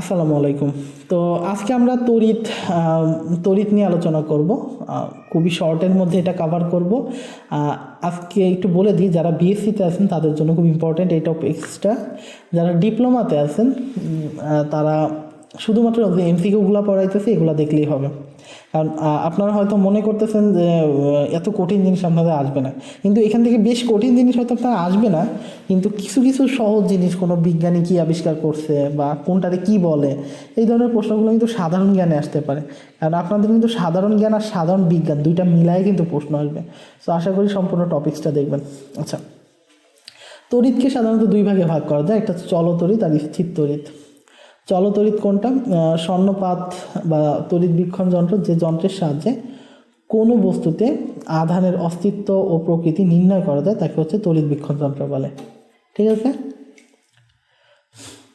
আসসালামু আলাইকুম। তো আজকে আমরা তড়িৎ তড়িৎ নিয়ে আলোচনা করব। খুবই শর্টের মধ্যে এটা কভার করব। আজকে একটু বলে দিই, যারা বিএসসিতে আছেন, তাদের জন্য খুব ইম্পর্ট্যান্ট এই টপিক্সটা যারা ডিপ্লোমাতে আছেন তারা শুধুমাত্র এমসিকিউগুলো পড়াইতেছে, এগুলো দেখলেই হবে। কারণ আপনারা হয়তো মনে করতেছেন যে এত কঠিন জিনিস আপনাদের আসবে না। কিন্তু এখান থেকে বেশ কঠিন জিনিস হয়তো আপনার আসবে না, কিন্তু কিছু কিছু সহজ জিনিস কোনো বিজ্ঞানী কি আবিষ্কার করছে বা কোনটারে কি বলে, এই ধরনের প্রশ্নগুলো কিন্তু সাধারণ জ্ঞানে আসতে পারে। কারণ আপনাদের কিন্তু সাধারণ জ্ঞান আর সাধারণ বিজ্ঞান দুইটা মিলাই কিন্তু প্রশ্ন আসবে। তো আশা করি সম্পূর্ণ টপিক্সটা দেখবেন। আচ্ছা তড়িৎকে সাধারণত দুই ভাগে ভাগ করা যায়। একটা চলতড়িৎ আর স্থির তড়িৎ চলতড়িৎ কোনটা? স্বর্ণপাত বা তড়িৎ বীক্ষণ যন্ত্র যে যন্ত্রের সাহায্যে কোনো বস্তুতে আধানের অস্তিত্ব ও প্রকৃতি নির্ণয় করা যায়, তাকে হচ্ছে তড়িৎ বীক্ষণ যন্ত্র বলে। ঠিক আছে?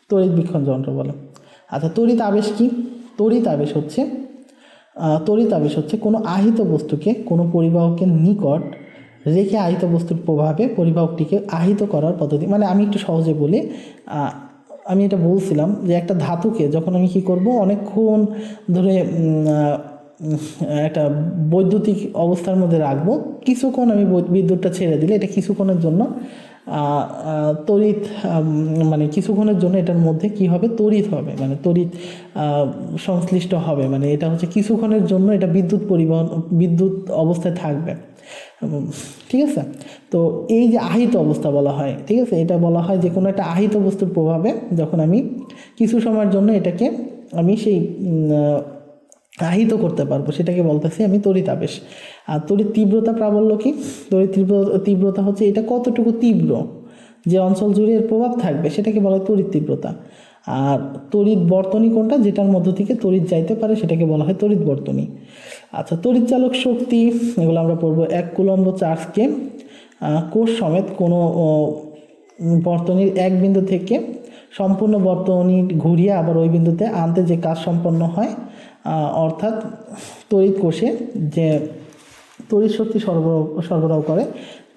তড়িৎ বীক্ষণ যন্ত্র বলে। আচ্ছা তড়িৎ আবেশ কি? তড়িৎ আবেশ হচ্ছে তড়িৎ আবেশ হচ্ছে কোনো আহিত বস্তুকে, কোনো পরিবাহকের নিকট রেখে আহিত বস্তুর প্রভাবে পরিবাহকটিকে আহিত করার পদ্ধতি। মানে আমি একটু সহজে বলি আমি এটা বলছিলাম যে একটা ধাতুকে যখন আমি কি করব, অনেকক্ষণ ধরে একটা বৈদ্যুতিক অবস্থার মধ্যে রাখব। কিছুক্ষণ আমি বিদ্যুৎটা ছেড়ে দিলে এটা কিছুক্ষণের জন্য তড়িৎ মানে কিছুক্ষণের জন্য এটার মধ্যে কি হবে? তড়িৎ হবে মানে তড়িৎ সংশ্লিষ্ট হবে। মানে এটা হচ্ছে কিছুক্ষণের জন্য এটা বিদ্যুৎ পরিবহন, বিদ্যুৎ অবস্থায় থাকবে। ঠিক আছে? তো এই যে আহিত অবস্থা বলা হয়, ঠিক আছে? এটা বলা হয় যে কোনো একটা আহিত বস্তুর প্রভাবে যখন আমি কিছু সময়ের জন্য এটাকে আমি সেই আহিত করতে পারব, সেটাকে বলতেছি আমি তড়িৎ আবেশ আর তড়িৎ তীব্রতা প্রাবল্য কি? তড়িৎ তীব্র, তীব্রতা হচ্ছে এটা কতটুকু তীব্র, যে অঞ্চল জুড়ে এর প্রভাব থাকবে, সেটাকে বলা হয় তড়িৎ তীব্রতা। আর তড়িৎ বর্তনী কোনটা? যেটার মধ্য থেকে তড়িৎ যাইতে পারে, সেটাকে বলা হয় তড়িৎ বর্তনী। আচ্ছা তড়িৎ চালক শক্তি, এগুলো আমরা পড়ব এক কুলম্ব চার্জকে কোষ সমেত কোনো বর্তনীর এক বিন্দু থেকে সম্পূর্ণ বর্তনী ঘুরিয়ে আবার ওই বিন্দুতে আনতে যে কাজ সম্পন্ন হয় অর্থাৎ তড়িৎ কোষে যে তড়িৎ শক্তি সরবরাহ সরবরাহ করে,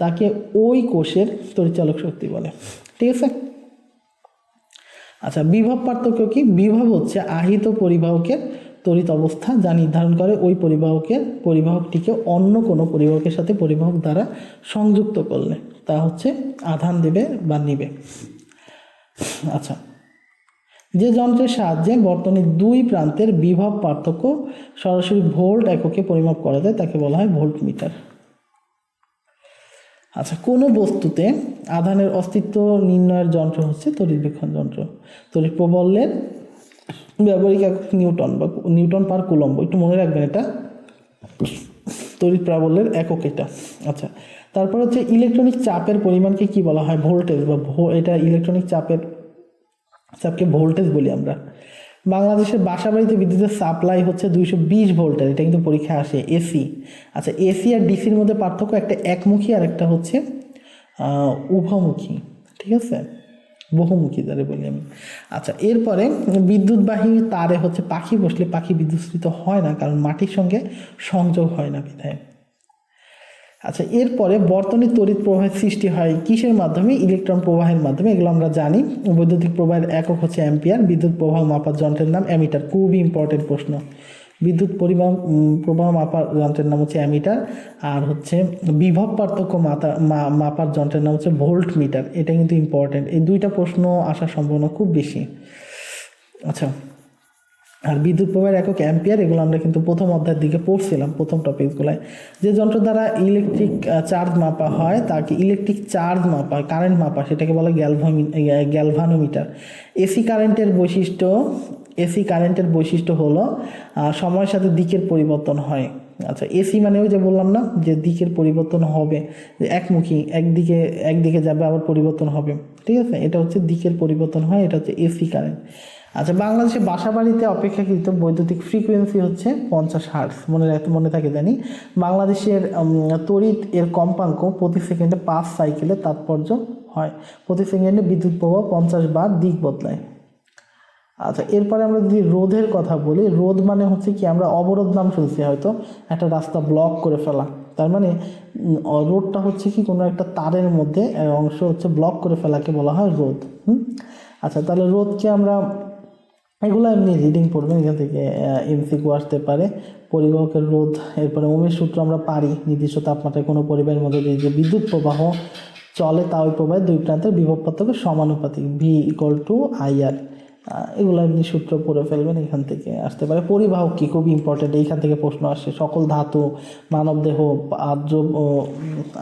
তাকে ওই কোষের তড়িৎচালক শক্তি বলে। ঠিক আছে? আচ্ছা বিভব পার্থক্য কি? বিভব হচ্ছে আহিত পরিবাহকের তড়িৎ অবস্থা যা নির্ধারণ করে ওই পরিবাহকের পরিবাহকটিকে অন্য কোনো পরিবাহকের সাথে পরিবাহক দ্বারা সংযুক্ত করলে। তা হচ্ছে আধান দেবে বা নিবে। আচ্ছা যে যন্ত্রের সাহায্যে বর্তনীর দুই প্রান্তের বিভব পার্থক্য সরাসরি ভোল্ট এককে পরিমাপ করা যায়, তাকে বলা হয় ভোল্ট মিটার আচ্ছা কোনো বস্তুতে আধানের অস্তিত্ব নির্ণয়ের যন্ত্র হচ্ছে তড়িৎবীক্ষণ যন্ত্র। তড়িৎ প্রবলের ব্যবহারিক একক নিউটন বা নিউটন পার কুলম্ব। একটু মনে রাখবেন এটা। তড়িৎ প্রাবল্যের একক এটা। আচ্ছা তারপর হচ্ছে ইলেকট্রনিক চাপের পরিমাণকে কি বলা হয়? ভোল্টেজ বা ভো- এটা ইলেকট্রনিক চাপের, চাপকে ভোল্টেজ বলি আমরা। বাংলাদেশের বাসা বাড়িতে বিদ্যুতের সাপ্লাই হচ্ছে দুইশো বিশ ভোল্টের এটা কিন্তু পরীক্ষা আসে এসি আচ্ছা এসি আর ডিসির মধ্যে পার্থক্য একটা একমুখী আর একটা হচ্ছে উভমুখী, ঠিক আছে? বহুমুখী যারে বলি আমি। আচ্ছা এরপরে বিদ্যুৎবাহী তারে হচ্ছে পাখি বসলে পাখি বিদ্যুৎস্পৃত হয় না কারণ মাটির সঙ্গে সংযোগ হয় না বিধায়। আচ্ছা এরপরে বর্তনীর তড়িৎ প্রবাহের সৃষ্টি হয় কিসের মাধ্যমে? ইলেকট্রন প্রবাহের মাধ্যমে এগুলো আমরা জানি। বৈদ্যুতিক প্রবাহের একক হচ্ছে অ্যাম্পিয়ার। বিদ্যুৎ প্রবাহ মাপার যন্ত্রের নাম অ্যামিটার। খুবই ইম্পর্টেন্ট প্রশ্ন। বিদ্যুৎ পরিবাহ উম, প্রবাহ মাপার যন্ত্রের নাম হচ্ছে অ্যামিটার। আর হচ্ছে বিভব পার্থক্য মাতা মাপার যন্ত্রের নাম হচ্ছে ভোল্ট মিটার এটা কিন্তু ইম্পর্টেন্ট এই দুইটা প্রশ্ন আসার সম্ভাবনা খুব বেশি। আচ্ছা আর বিদ্যুৎ প্রবাহের একক অ্যাম্পিয়ার, এগুলো আমরা কিন্তু প্রথম অধ্যায়ের দিকে পড়ছিলাম, প্রথম টপিকগুলোয় যে যন্ত্র দ্বারা ইলেকট্রিক চার্জ মাপা হয়, তাকে ইলেকট্রিক চার্জ মাপা কারেন্ট মাপা, সেটাকে বলে গ্যালভামি গ্যালভানোমিটার এসি কারেন্টের বৈশিষ্ট্য এসি কারেন্টের বৈশিষ্ট্য হলো সময়ের সাথে দিকের পরিবর্তন হয়। আচ্ছা এসি মানে ওই যে বললাম না, যে দিকের পরিবর্তন হবে, যে একমুখী, একদিকে একদিকে যাবে আবার পরিবর্তন হবে। ঠিক আছে? এটা হচ্ছে দিকের পরিবর্তন হয়, এটা হচ্ছে এসি কারেন্ট আচ্ছা বাংলাদেশে বাসা বাড়িতে অপেক্ষাকৃত বৈদ্যুতিক ফ্রিকোয়েন্সি হচ্ছে পঞ্চাশ হার্টস মনে রাখতে মনে থাকে জানি। বাংলাদেশের তড়িৎ এর কম্পাঙ্ক প্রতি সেকেন্ডে পাঁচ সাইকেলের তাৎপর্য হয়। প্রতি সেকেন্ডে বিদ্যুৎ প্রবাহ পঞ্চাশ বার দিক বদলায়। আচ্ছা এরপরে আমরা যদি রোধের কথা বলি, রোধ মানে হচ্ছে কি, আমরা অবরোধ নাম শুনছি হয়তো, একটা রাস্তা ব্লক করে ফেলা। তার মানে রোধটা হচ্ছে কি, কোনো একটা তারের মধ্যে, অংশ হচ্ছে ব্লক করে ফেলাকে বলা হয় রোধ। হুম? আচ্ছা তাহলে রোধকে আমরা এগুলো এমনি রিডিং পড়বেন এখান থেকে এমসিকিউ আসতে পারে। পরিবাহকের রোধ এরপরে ওমের সূত্র আমরা পারি। নির্দিষ্ট তাপমাত্রায় কোনো পরিবাহের মধ্যে যে বিদ্যুৎ প্রবাহ চলে তা ওই প্রবাহের দুই প্রান্তের বিভব পার্থক্য সমানুপাতিক। ভি ইকুয়াল টু আইআর এগুলো এমনি সূত্র পড়ে ফেলবেন এখান থেকে আসতে পারে। পরিবাহক কি? খুব ইম্পর্টেন্ট এইখান থেকে প্রশ্ন আসে। সকল ধাতু মানবদেহ আর্দ্র ও,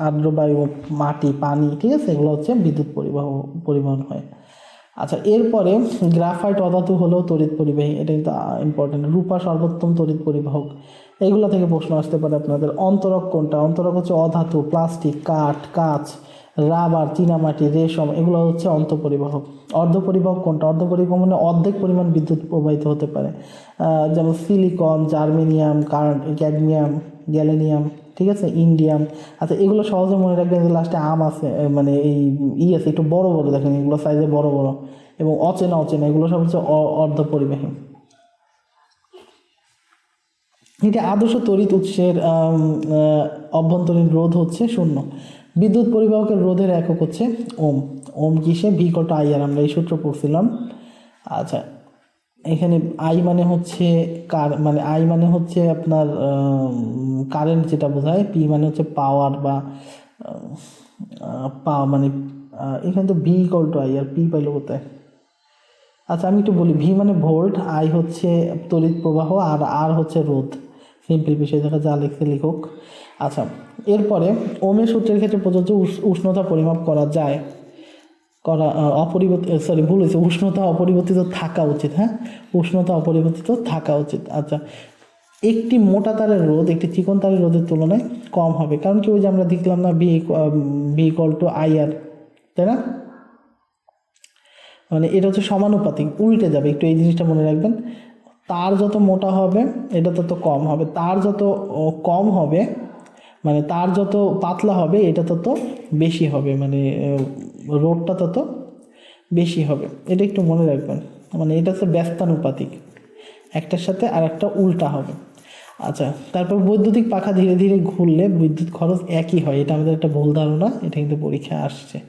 আর্দ্র বায়ু মাটি পানি ঠিক আছে? এগুলো হচ্ছে বিদ্যুৎ পরিবাহ পরিবহন হয়। আচ্ছা এরপরে গ্রাফাইট অধাতু হলেও তড়িৎ পরিবাহী, এটা কিন্তু ইম্পর্টেন্ট রূপা সর্বোত্তম তড়িৎ পরিবাহক। এগুলো থেকে প্রশ্ন আসতে পারে আপনাদের। অন্তরক কোনটা? অন্তরক হচ্ছে অধাতু, প্লাস্টিক, কাঠ, কাঁচ, রাবার, চীনামাটি, রেশম, এগুলো হচ্ছে অন্তঃপরিবাহক। অর্ধপরিবাহক কোনটা? অর্ধপরিবাহক মানে অর্ধেক পরিমাণ বিদ্যুৎ প্রবাহিত হতে পারে। যেমন সিলিকন জার্মেনিয়াম ক্যাডমিয়াম গ্যালেনিয়াম ঠিক আছে? ইন্ডিয়াম আচ্ছা এগুলো সহজে মনে রাখবেন যে লাস্টে আম আছে মানে এই ই আছে, একটু বড় বড় দেখেন, এগুলো সাইজে বড় বড়। এবং অচেনা অচেনা, এগুলো সব হচ্ছে অ- অর্ধপরিবাহী। এটা আদর্শ তড়িৎ উৎসের অভ্যন্তরীণ রোধ হচ্ছে শূন্য। বিদ্যুৎ পরিবাহকের রোধের একক হচ্ছে ওম। ওম কিসে? ভি কত আই আর আমরা এই সূত্র পড়ছিলাম। আচ্ছা এখানে আই মানে হচ্ছে কার মানে আই মানে হচ্ছে আপনার কারেন্ট যেটা বোঝায় পি মানে হচ্ছে পাওয়ার বা পা মানে এখানে তো V equal to I R P পাইলো কোথায়? আচ্ছা আমি একটু বলি ভি মানে ভোল্ট আই হচ্ছে তড়িৎ প্রবাহ আর আর হচ্ছে রোধ। সিম্পল বিষয়, দেখা যা লিখতে লিখুক। আচ্ছা এরপরে ওমের সূত্রের ক্ষেত্রে প্রযোজ্য উষ- উষ্ণতা পরিমাপ করা যায়। করা অপরিবর্তিত সরি ভুল হয়েছে। উষ্ণতা অপরিবর্তিত থাকা উচিত হ্যাঁ? উষ্ণতা অপরিবর্তিত থাকা উচিত। আচ্ছা একটি মোটা তারের রোধ একটি চিকন তারের রোধের তুলনায় কম হবে। কারণ কি, ওই যে আমরা দেখলাম না B B equal to I R তাই না? মানে এটা হচ্ছে সমানুপাতিক, উল্টে যাবে। একটু এই জিনিসটা মনে রাখবেন। তার যত মোটা হবে, এটা তত কম হবে। তার যত কম হবে মানে তার যত পাতলা হবে, এটা তত বেশি হবে। মানে রোডটা তত বেশি হবে। এটা একটু মনে রাখবেন। মানে এটা হচ্ছে ব্যস্তানুপাতিক। একটার সাথে আর একটা উল্টা হবে। আচ্ছা তারপর বৈদ্যুতিক পাখা ধীরে ধীরে ঘুরলে বিদ্যুৎ খরচ একই হয়। এটা আমাদের একটা ভুল ধারণা। এটা কিন্তু পরীক্ষায় আসছে।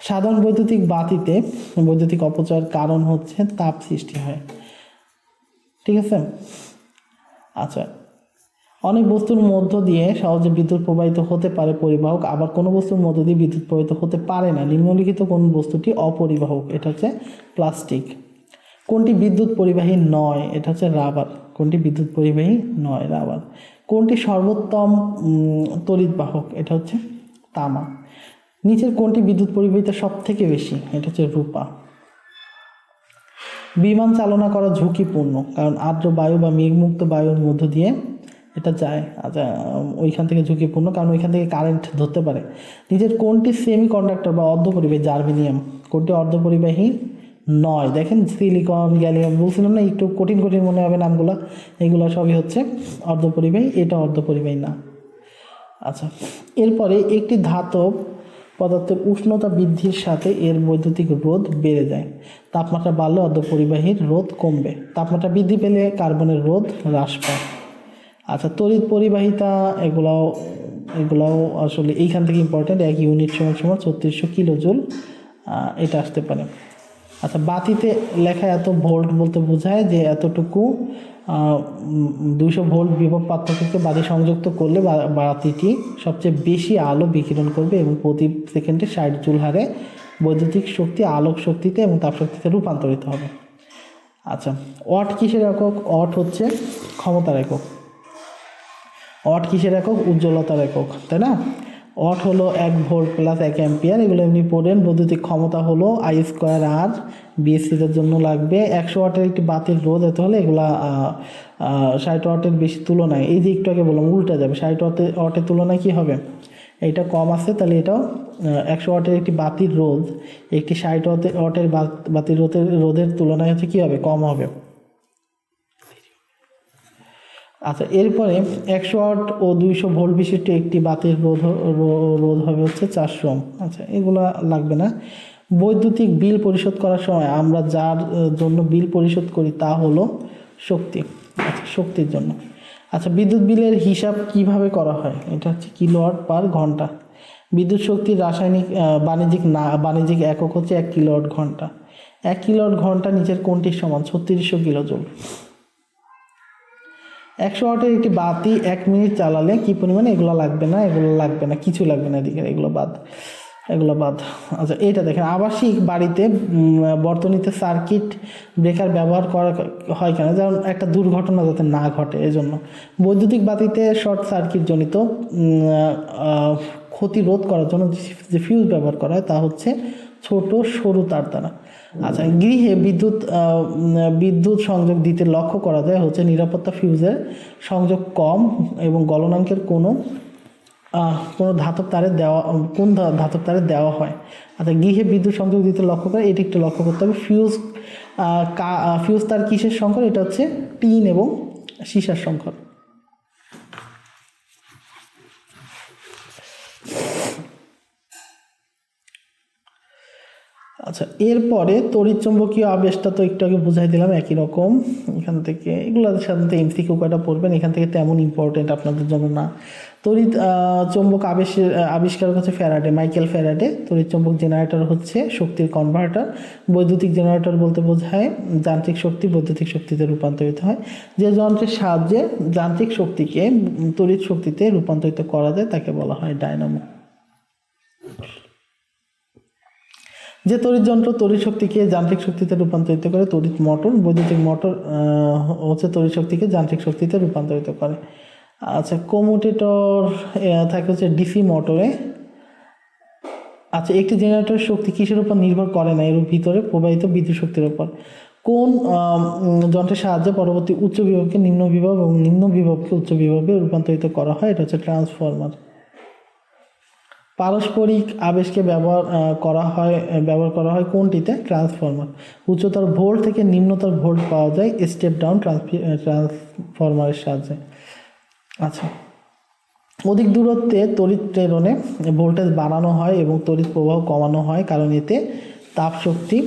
সাধারণ বৈদ্যুতিক বাতিতে বৈদ্যুতিক অপচয়ের কারণ হচ্ছে তাপ সৃষ্টি হয়। ঠিক আছে? আচ্ছা অনেক বস্তুর মধ্য দিয়ে সহজে বিদ্যুৎ প্রবাহিত হতে পারে পরিবাহক আবার কোনো বস্তুর মধ্য দিয়ে বিদ্যুৎ প্রবাহিত হতে পারে না। নিম্নলিখিত কোন বস্তুটি অপরিবাহক? এটা হচ্ছে প্লাস্টিক। কোনটি বিদ্যুৎ পরিবাহী নয়? এটা হচ্ছে রাবার। কোনটি বিদ্যুৎ পরিবাহী নয়? রাবার। কোনটি সর্বোত্তম উম, তড়িৎ বাহক এটা হচ্ছে তামা। নিচের কোনটি বিদ্যুৎ পরিবাহিতা সব থেকে বেশি? এটা হচ্ছে রূপা। বিমান চালনা করা ঝুঁকিপূর্ণ কারণ আর্দ্র বায়ু বা মেঘমুক্ত বায়ুর মধ্য দিয়ে এটা যায় আচ্ছা ওইখান থেকে ঝুঁকিপূর্ণ, কারণ ওইখান থেকে কারেন্ট ধরতে পারে। নিজের কোনটি সেমি কন্ডাক্টর বা অর্ধ অর্ধপরিবাহী জার্মেনিয়াম কোনটি অর্ধ অর্ধপরিবাহী নয়? দেখেন সিলিকন গ্যালিয়াম বলছিলাম না, একটু কঠিন কঠিন মনে হবে নামগুলো। এগুলো সবই হচ্ছে অর্ধ অর্ধপরিবাহী, এটা অর্ধ অর্ধপরিবাহী না। আচ্ছা এরপরে একটি ধাতব পদার্থের উষ্ণতা বৃদ্ধির সাথে এর বৈদ্যুতিক রোধ বেড়ে যায়। তাপমাত্রা বাড়লে অর্ধ অর্ধপরিবাহীর রোধ কমবে। তাপমাত্রা বৃদ্ধি পেলে কার্বনের রোধ হ্রাস পায়। আচ্ছা তড়িৎ পরিবাহিতা এগুলাও এগুলাও আসলে এইখান থেকে ইম্পর্টেন্ট এক ইউনিট সমান সমান ছত্রিশশো কিলো জুল এটা আসতে পারে। আচ্ছা বাতিতে লেখা এত ভোল্ট বলতে বোঝায় যে এতটুকু দুইশো ভোল্ট বিভব পার্থক্যকে বাতি সংযুক্ত করলে বাতিটি সবচেয়ে বেশি আলো বিকিরণ করবে এবং প্রতি সেকেন্ডে ষাট জুল হারে বৈদ্যুতিক শক্তি আলোক শক্তিতে এবং তাপশক্তিতে রূপান্তরিত হবে। আচ্ছা ওয়াট কিসের একক? ওয়াট হচ্ছে ক্ষমতার একক। ওয়াট কিসের একক? উজ্জ্বলতার একক, তাই না? অট হলো এক ভোল্ট প্লাস এক অ্যাম্পিয়ার এগুলো এমনি পড়েন। বৈদ্যুতিক ক্ষমতা হলো আই স্কোয়ার আর বিএসসিদের জন্য লাগবে। একশো ওয়াটের একটি বাতির রোধ এতে হলে এগুলা ষাট ওয়াটের বেশি তুলনায়, এই যে একটু আগে বললাম, উল্টা যাবে। ষাট ওয়াটের ওয়াটের তুলনায় কী হবে? এটা কম আছে, তাহলে এটাও একশো ওয়াটের একটি বাতির রোধ, একটি ষাট ওয়াটের ওয়াটের বাত- বাতির রোধের রোধের তুলনায় হচ্ছে কী হবে? কম হবে। আচ্ছা এরপরে একশো আট ও দুইশো ভোল্ট বিশিষ্ট একটি বাতির রোধ রোধ হবে হচ্ছে চারশো। আচ্ছা এগুলা লাগবে না। বৈদ্যুতিক বিল পরিশোধ করার সময় আমরা যার জন্য বিল পরিশোধ করি তা হলো শক্তি। আচ্ছা শক্তির জন্য। আচ্ছা বিদ্যুৎ বিলের হিসাব কীভাবে করা হয়? এটা হচ্ছে কিলোওয়াট পার ঘণ্টা। বিদ্যুৎ শক্তির রাসায়নিক বাণিজ্যিক না, বাণিজ্যিক একক হচ্ছে এক কিলোওয়াট ঘণ্টা। এক কিলোর ঘণ্টা নিচের কোনটির সমান? ছত্রিশশো কিলো জুল একশো ওয়াটের একটি বাতি এক মিনিট চালালে কি পরিমাণে এগুলো লাগবে না, এগুলো লাগবে না কিছু লাগবে না এদিকে, এগুলো বাদ এগুলো বাদ। আচ্ছা এইটা দেখেন, আবাসিক বাড়িতে বর্তনীতে সার্কিট ব্রেকার ব্যবহার করা হয় কেন? যেমন একটা দুর্ঘটনা যাতে না ঘটে, এজন্য। বৈদ্যুতিক বাতিতে শর্ট সার্কিট জনিত ক্ষতি রোধ করার জন্য যে ফিউজ ব্যবহার করা হয় তা হচ্ছে ছোট সরু তার দ্বারা আচ্ছা গৃহে বিদ্যুৎ বিদ্যুৎ সংযোগ দিতে লক্ষ্য করা যায় হচ্ছে নিরাপত্তা ফিউজের সংযোগ কম এবং গলনাঙ্কের কোনো কোনো ধাতব তারে দেওয়া, কোন ধাতব তারে দেওয়া হয়। আচ্ছা গৃহে বিদ্যুৎ সংযোগ দিতে লক্ষ্য করে, এটি একটু লক্ষ্য করতে হবে। ফিউজ ফিউজ তার কিসের সংকর এটা হচ্ছে টিন এবং সীসার সংকর আচ্ছা এরপরে তড়িৎচুম্বকীয় আবেশটা তো একটু আগে বুঝাই দিলাম একই রকম। এখান থেকে এগুলো সাধারণত এমসিকিউ কয়টা পড়বেন এখান থেকে তেমন ইম্পর্টেন্ট আপনাদের জন্য না। তড়িৎ চুম্বক আবেশের আহ, আবিষ্কারক হচ্ছে ফ্যারাডে মাইকেল ফ্যারাডে। তড়িৎ চুম্বক জেনারেটর হচ্ছে শক্তির কনভার্টার বৈদ্যুতিক জেনারেটর বলতে বোঝায় যান্ত্রিক শক্তি বৈদ্যুতিক শক্তিতে রূপান্তরিত হয়। যে যন্ত্রের সাহায্যে যান্ত্রিক শক্তিকে তড়িৎ শক্তিতে রূপান্তরিত করা যায় তাকে বলা হয় ডায়নামো যে তড়িৎ যন্ত্র, তড়িৎ শক্তিকে যান্ত্রিক শক্তিতে রূপান্তরিত করে, তড়িৎ মোটর, বৈদ্যুতিক মোটর হচ্ছে তড়িৎ শক্তিকে যান্ত্রিক শক্তিতে রূপান্তরিত করে। আচ্ছা কমুটেটর থাকে হচ্ছে ডিসি মোটরে। আচ্ছা একটি জেনারেটরের শক্তি কিসের উপর নির্ভর করে না? এর ভিতরে প্রবাহিত বিদ্যুৎ শক্তির উপর। কোন যন্ত্রের সাহায্যে পরবর্তী উচ্চ বিভবকে নিম্ন বিভব এবং নিম্ন বিভবকে উচ্চ বিভবে রূপান্তরিত করা হয়? এটা হচ্ছে ট্রান্সফরমার। পারস্পরিক আবেশকে ব্যবহার করা হয়, ব্যবহার করা হয় কোনটিতে? ট্রান্সফরমার। উচ্চতর ভোল্ট থেকে নিম্নতর ভোল্ট পাওয়া যায় স্টেপ ডাউন ট্রান্সফরমারের সাহায্যে। আচ্ছা। অধিক দূরত্বে তড়িৎ প্রেরণে ভোল্টেজ বাড়ানো হয় এবং তড়িৎ প্রবাহ কমানো হয় কারণ এতে তাপ শক্তি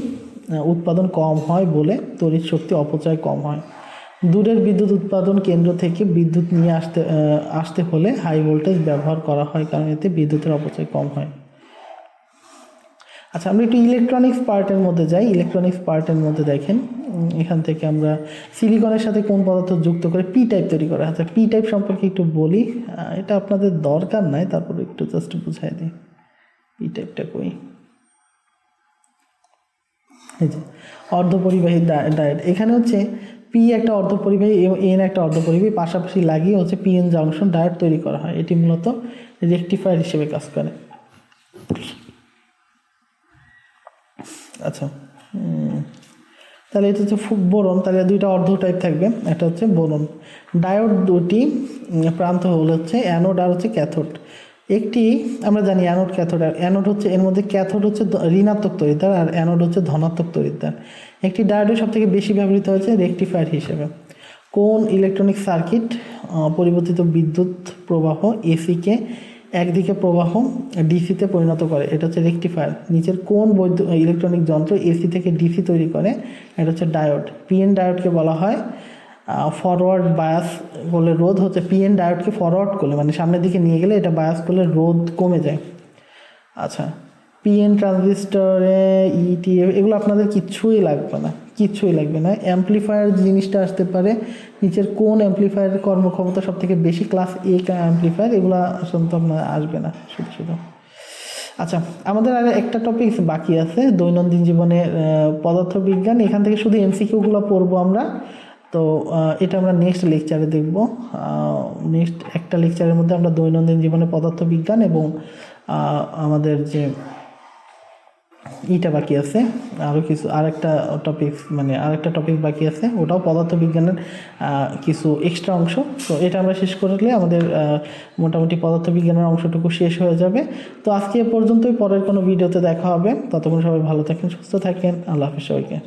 উৎপাদন কম হয় বলে তড়িৎ শক্তি অপচয় কম হয়। দূরের বিদ্যুৎ উৎপাদন কেন্দ্র থেকে বিদ্যুৎ নিয়ে আসতে আসতে হলে হাই ভোল্টেজ ব্যবহার করা হয় কারণ এতে বিদ্যুতের অপচয় কম হয়। আচ্ছা আমরা একটু ইলেকট্রনিক্স পার্টের মধ্যে যাই। ইলেকট্রনিক্স পার্টের মধ্যে দেখেন। এখান থেকে আমরা সিলিকনের সাথে কোন পদার্থ যুক্ত করে পি টাইপ তৈরি করা। আচ্ছা পি টাইপ সম্পর্কে একটু বলি। এটা আপনাদের দরকার নাই, তারপরে একটু জাস্ট বুঝাই দিই। পি টাইপটা কই? এই যে, অর্ধপরিবাহী ডায়েট এখানে হচ্ছে পি একটা অর্ধপরিবাহী এবং এন একটা অর্ধপরিবাহী, পাশাপাশি লাগিয়ে হচ্ছে পি এন জাংশন ডায়েট তৈরি করা হয়। এটি মূলত রেকটিফায়ার হিসেবে কাজ করে। আচ্ছা তাহলে এটা হচ্ছে বোরন। তাহলে দুইটা অর্ধ টাইপ থাকবে। একটা হচ্ছে বোরন। ডায়োড দুটি প্রান্ত হল হচ্ছে অ্যানোড আর হচ্ছে ক্যাথোড একটি, আমরা জানি অ্যানোড ক্যাথোড আর অ্যানোড হচ্ছে, এর মধ্যে ক্যাথোড হচ্ছে ঋণাত্মক তরিদ্দার আর অ্যানোড হচ্ছে ধনাত্মক তরিদ্দার একটি ডায়োডের সব থেকে বেশি ব্যবহৃত হচ্ছে রেকটিফায়ার হিসেবে। কোন ইলেকট্রনিক সার্কিট পরিবর্তিত বিদ্যুৎ প্রবাহ এসিকে একদিকে প্রবাহ ডিসিতে পরিণত করে? এটা হচ্ছে রেকটিফায়ার। নিচের কোন বৈদ্য, ইলেকট্রনিক যন্ত্র এসি থেকে ডিসি তৈরি করে? এটা হচ্ছে ডায়োড। পিএন ডায়োডকে বলা হয় ফরওয়ার্ড বায়াস বলে রোধ হচ্ছে পিএন ডায়োডকে ফরওয়ার্ড করলে মানে সামনের দিকে নিয়ে গেলে এটা বায়াস করলে রোধ কমে যায়। আচ্ছা পিএন ট্রানজিস্টরে ইটিএফ এগুলো আপনাদের কিচ্ছুই লাগবে না, কিচ্ছুই লাগবে না। অ্যাম্পলিফায়ার জিনিসটা আসতে পারে, নিচের কোন অ্যাম্পলিফায়ারের কর্মক্ষমতা সব থেকে বেশি ক্লাস এ অ্যাম্পলিফায়ার এগুলো আসলে তো আপনার আসবে না, শুধু শুধু। আচ্ছা আমাদের আর একটা টপিক বাকি আছে, দৈনন্দিন জীবনে পদার্থবিজ্ঞান, এখান থেকে শুধু এমসিকিউগুলো পড়ব আমরা। তো এটা আমরা নেক্সট লেকচারে দেখব। নেক্সট একটা লেকচারের মধ্যে আমরা দৈনন্দিন জীবনে পদার্থবিজ্ঞান এবং আমাদের যে ইটা বাকি আছে আরও কিছু, আরেকটা টপিক মানে আরেকটা টপিক বাকি আছে, ওটাও পদার্থবিজ্ঞানের কিছু এক্সট্রা অংশ। তো এটা আমরা শেষ করলে আমাদের মোটামুটি পদার্থবিজ্ঞানের অংশটুকু শেষ হয়ে যাবে। তো আজকে এ পর্যন্তই, পরের কোনো ভিডিওতে দেখা হবে। ততক্ষণ সবাই ভালো থাকেন, সুস্থ থাকেন। আল্লাহ হাফিজ সবাইকে।